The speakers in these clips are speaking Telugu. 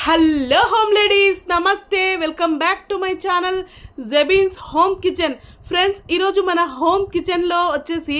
హలో హోమ్ లేడీస్ నమస్తే welcome back to my channel Jebin's home kitchen friends ఈరోజు మన హోమ్ కిచెన్లో వచ్చేసి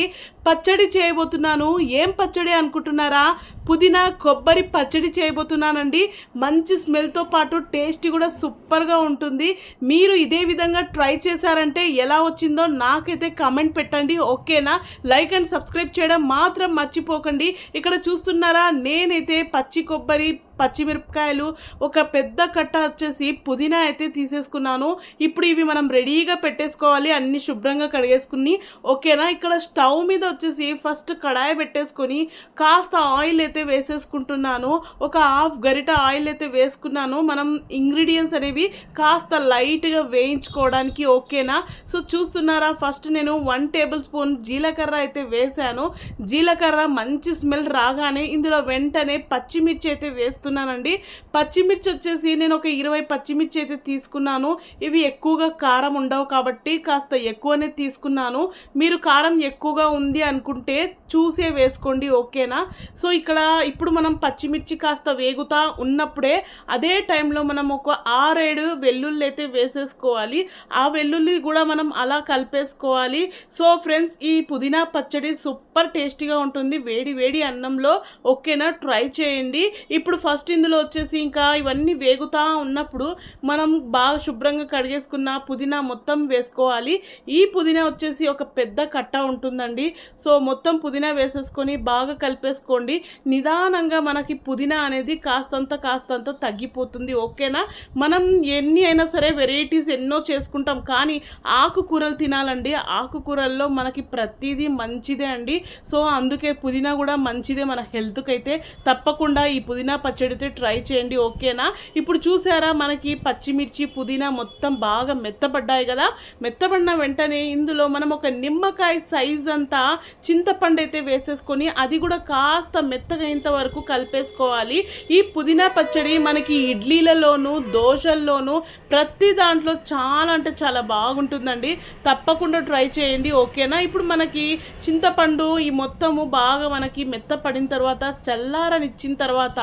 పచ్చడి చేయబోతున్నాను. ఏం పచ్చడి అనుకుంటున్నారా? పుదీనా కొబ్బరి పచ్చడి చేయబోతున్నానండి. మంచి స్మెల్తో పాటు టేస్ట్ కూడా సూపర్గా ఉంటుంది. మీరు ఇదే విధంగా ట్రై చేశారంటే ఎలా వచ్చిందో నాకైతే కమెంట్ పెట్టండి ఓకేనా? లైక్ అండ్ సబ్స్క్రైబ్ చేయడం మాత్రం మర్చిపోకండి. ఇక్కడ చూస్తున్నారా నేనైతే పచ్చి కొబ్బరి పచ్చిమిరపకాయలు ఒక పెద్ద కట్ట వచ్చేసి పుదీనా అయితే తీసేసుకున్నాను. ఇప్పుడు ఇవి మనం రెడీగా పెట్టేసుకోవాలి. అన్ని శుభ్రంగా కడిగేసుకుని ఓకేనా? ఇక్కడ స్టవ్ మీద వచ్చేసి ఫస్ట్ కడాయి పెట్టేసుకొని కాస్త ఆయిల్ అయితే వేసేసుకుంటున్నాను. ఒక హాఫ్ గరిట ఆయిల్ అయితే వేసుకున్నాను. మనం ఇంగ్రీడియంట్స్ అనేవి కాస్త లైట్గా వేయించుకోవడానికి ఓకేనా? సో చూస్తున్నారా? ఫస్ట్ నేను వన్ టేబుల్ స్పూన్ జీలకర్ర అయితే వేశాను. జీలకర్ర మంచి స్మెల్ రాగానే ఇందులో వెంటనే పచ్చిమిర్చి అయితే వేస్తున్నానండి. పచ్చిమిర్చి వచ్చేసి నేను ఒక ఇరవై పచ్చిమిర్చి అయితే తీసుకున్నాను. ఇవి ఎక్కువగా కారం ఉండవు కాబట్టి కాస్త ఎక్కువనే తీసుకున్నాను. మీరు కారం ఎక్కువగా ఉంది అనుకుంటే చూసే వేసుకోండి ఓకేనా? సో ఇక్కడ ఇప్పుడు మనం పచ్చిమిర్చి కాస్త వేగుతా ఉన్నప్పుడే అదే టైంలో మనం ఒక ఆరేడు వెల్లుల్లి అయితే వేసేసుకోవాలి. ఆ వెల్లుల్లి కూడా మనం అలా కలిపేసుకోవాలి. సో ఫ్రెండ్స్ ఈ పుదీనా పచ్చడి సూపర్ టేస్టీగా ఉంటుంది. వేడి వేడి అన్నంలో ఓకేనా? ట్రై చేయండి. ఇప్పుడు ఫస్ట్ ఇందులో వచ్చేసి ఇంకా ఇవన్నీ వేగుతా ఉన్నప్పుడు మనం బాగా శుభ్రంగా కడిగేసుకున్న పుదీనా మొత్తం వేసుకోవాలి. ఈ పుదీనా వచ్చేసి ఒక పెద్ద కట్ట ఉంటుందండి. సో మొత్తం పుదీనా వేసేసుకొని బాగా కలిపేసుకోండి. నిదానంగా మనకి పుదీనా అనేది కాస్తంత కాస్తంత తగ్గిపోతుంది ఓకేనా? మనం ఎన్ని అయినా సరే వెరైటీస్ ఎన్నో చేసుకుంటాం కానీ ఆకుకూరలు తినాలండి. ఆకుకూరల్లో మనకి ప్రతిదీ మంచిదే అండి. సో అందుకే పుదీనా కూడా మంచిదే మన హెల్త్కి అయితే తప్పకుండా ఈ పుదీనా పచ్చడితో ట్రై చేయండి ఓకేనా? ఇప్పుడు చూసారా మనకి పచ్చిమిర్చి పుదీనా మొత్తం బాగా మెత్తబడ్డాయి కదా? మెత్తబడిన వెంటనే ఇందులో మనం ఒక నిమ్మకాయ సైజ్ అంతా చింతపండు అయితే వేసేసుకొని అది కూడా కాస్త మెత్తగైనంత వరకు కలిపేసుకోవాలి. ఈ పుదీనా పచ్చడి మనకి ఇడ్లీలలోను దోశల్లోనూ ప్రతి దాంట్లో చాలా అంటే చాలా బాగుంటుందండి. తప్పకుండా ట్రై చేయండి ఓకేనా? ఇప్పుడు మనకి చింతపండు ఈ మొత్తము బాగా మనకి మెత్తపడిన తర్వాత చల్లారనిచ్చిన తర్వాత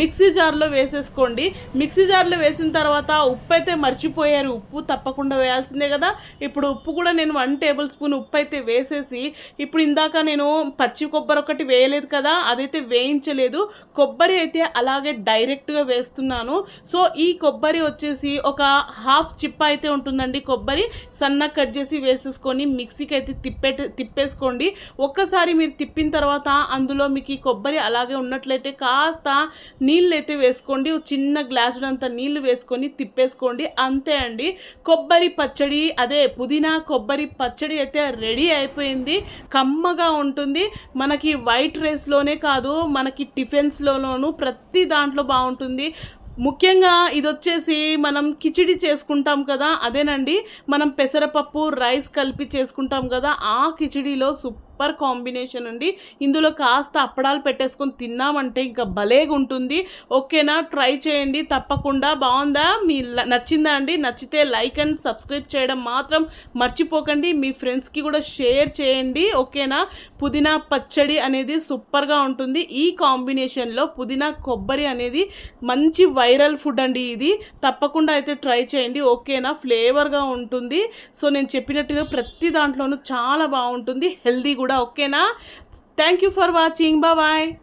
మిక్సీ జార్లో వేసేసుకోండి. మిక్సీ జార్లో వేసిన తర్వాత ఉప్పు అయితే మర్చిపోయారు. ఉప్పు తప్పకుండా వేయాల్సిందే కదా. ఇప్పుడు ఉప్పు కూడా నేను వన్ టేబుల్ స్పూన్ ఉప్పు అయితే వేసేసి ఇప్పుడు ఇందాక నేను పచ్చి కొబ్బరి ఒకటి వేయలేదు కదా అదైతే వేయించలేదు. కొబ్బరి అయితే అలాగే డైరెక్ట్గా వేస్తున్నాను. సో ఈ కొబ్బరి వచ్చేసి ఒక హాఫ్ చిప్ప అయితే ఉంటుందండి కొబ్బరి. సన్నగా కట్ చేసి వేసేసుకొని మిక్సీకి అయితే తిప్పే తిప్పేసుకోండి. ఒక్కసారి మీరు తిప్పిన తర్వాత అందులో మీకు ఈ కొబ్బరి అలాగే ఉన్నట్లయితే కాస్త నీళ్ళు అయితే వేసుకోండి. చిన్న గ్లాసుడంత నీళ్ళు వేసుకొని తిప్పేసుకోండి. అంతే అండి. కొబ్బరి పచ్చడి అదే పుదీనా కొబ్బరి పచ్చడి అయితే రెడీ అయిపోయింది. కమ్మగా ఉంటుంది. మనకి వైట్ రైస్లోనే కాదు మనకి టిఫిన్స్లోనూ ప్రతి దాంట్లో బాగుంటుంది. ముఖ్యంగా ఇది వచ్చేసి మనం కిచిడి చేసుకుంటాం కదా అదేనండి. మనం పెసరపప్పు రైస్ కలిపి చేసుకుంటాం కదా ఆ కిచిడిలో సూపర్ కాంబినేషన్ అండి. ఇందులో కాస్త అప్పడాలు పెట్టేసుకొని తిన్నామంటే ఇంకా భలేగా ఉంటుంది ఓకేనా? ట్రై చేయండి. తప్పకుండా బాగుందా? మీ ల- నచ్చిందా అండి? నచ్చితే లైక్ అండ్ సబ్స్క్రైబ్ చేయడం మాత్రం మర్చిపోకండి. మీ ఫ్రెండ్స్కి కూడా షేర్ చేయండి. ఓకేనా? పుదీనా పచ్చడి అనేది సూపర్గా ఉంటుంది. ఈ కాంబినేషన్లో పుదీనా కొబ్బరి అనేది మంచి వైరల్ ఫుడ్ అండి ఇది. తప్పకుండా అయితే ట్రై చేయండి. ఓకేనా? ఫ్లేవర్గా ఉంటుంది. సో నేను చెప్పినట్టుగా ప్రతి దాంట్లోనూ చాలా బాగుంటుంది. హెల్దీ కూడా కూడా ఓకేనా thank you for watching bye